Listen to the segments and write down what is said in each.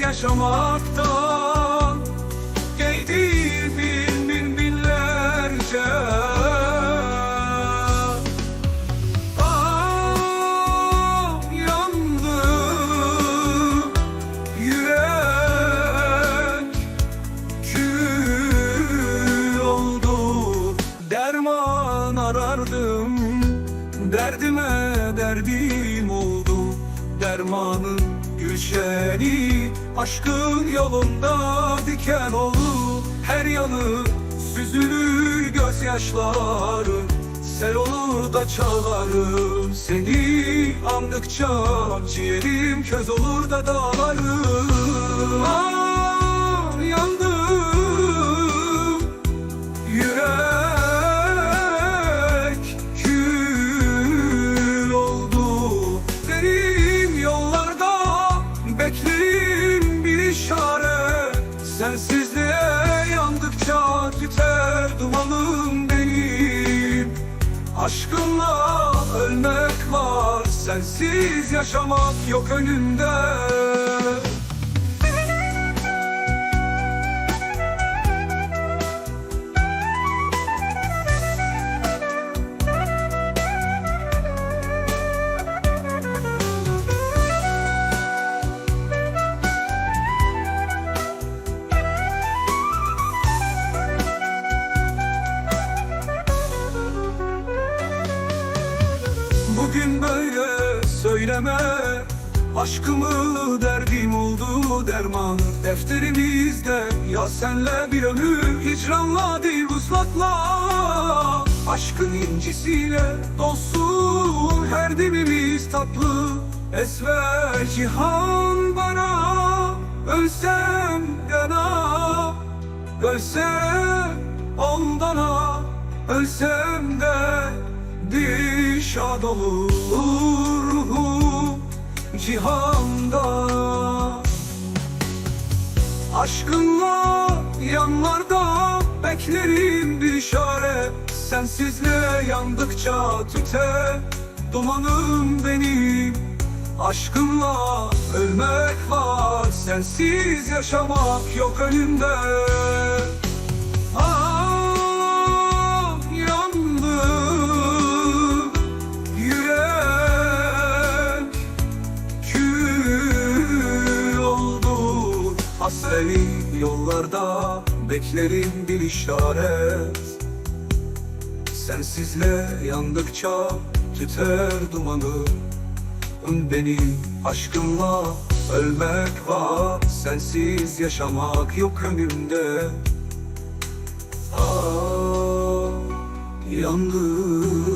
yaşamaktan Giydim bin bin binlerce. Ah yürek kül oldu. Derman arardım Derdime derdim oldu. Dermanın gülşeni Aşkın yolunda diken oldu Her yanı süzülür gözyaşları Sel olur da çağlarım Seni. Andıkça Ciğerim köz olur da dağlarım. Ah Aşkınla ölmek var Sensiz yaşamak yok önümde Bugün böyle söyleme. Aşkımı derdim oldu derman. Defterimizde yaz senle bir ömür. Hicranla değil vuslatla. Aşkın incisiyle dolsun. Her dilimiz tatlı. Esver cihan bana. Ölsem yana. Ölsem ondana. Ölsem de Dişad olur ruhum cihanda. Aşkınla yanlarda beklerim bir işaret Sensizliğe yandıkça tüter dumanım benim. Aşkınla ölmek var sensiz yaşamak yok önümde. Ah yollarda beklerim bir işaret. Sensizle yandıkça tüter dumanı. Benim aşkımla ölmek var. Sensiz yaşamak yok önümde. Ah yandım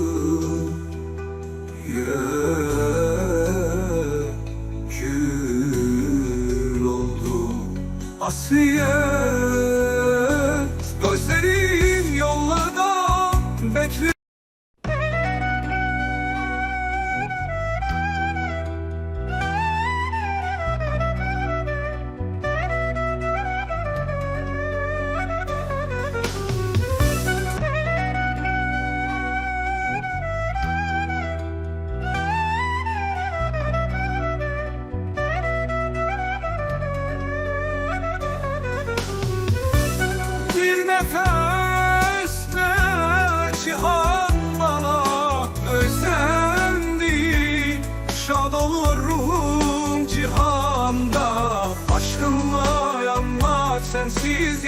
see you.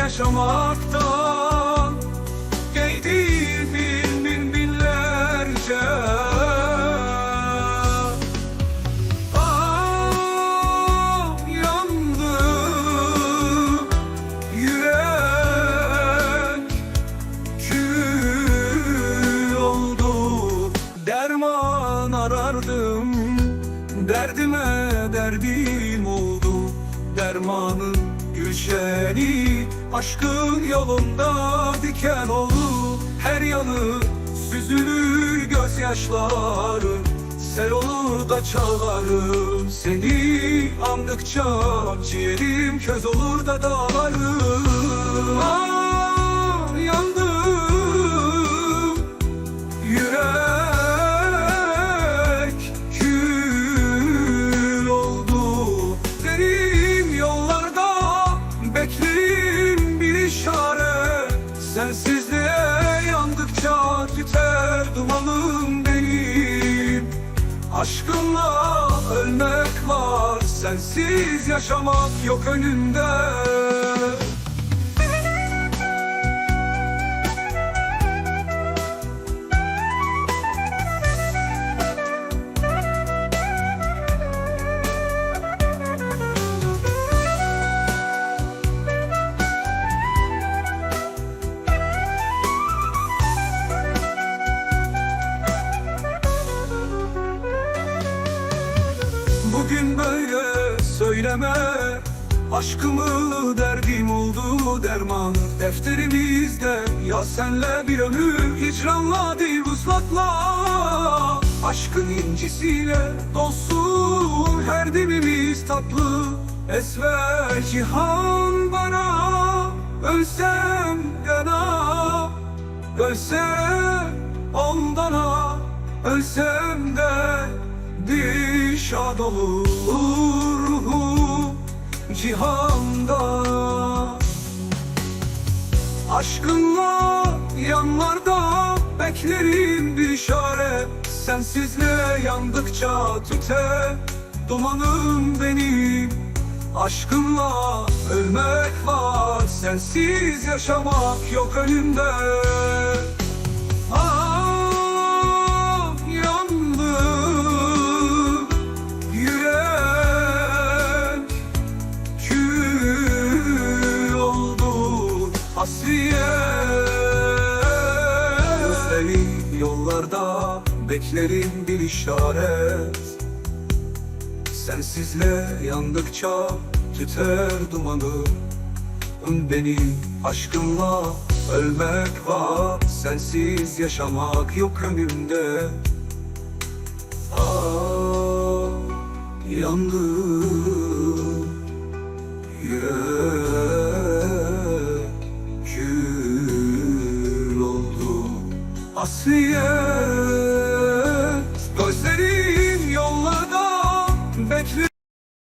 Yaşamaktan Giydim bin bin binlerce Ah oldu. Derman arardım Derdime derdim oldu. Dermanın gülşeni Aşkın yolunda diken oldu Her yanı süzülür gözyaşları Sel olur da çağlarım Seni. Andıkça Ciğerim köz olur da dağlarım. Ah ölmek var. Sensiz yaşamak yok önünde Bugün böyle söyleme. Aşkımı derdim oldu derman. Defterimizde ya senle bir ömür. Hicranla değil vuslatla. Aşkın incisiyle dolsun. Her dilimiz tatlı. Esver cihan bana. Ölsem gana Ölsem ondana. Ölsem de Dişad olur ruhum cihanda. Aşkınla yanlarda beklerim bir işaret Sensizle yandıkça tüter dumanım benim. Aşkınla ölmek var sensiz yaşamak yok önümde yollarda beklerim bir işaret. Sensizle yandıkça tüter dumanı. Benim aşkımla ölmek var. Sensiz yaşamak yok önümde. Ah yandım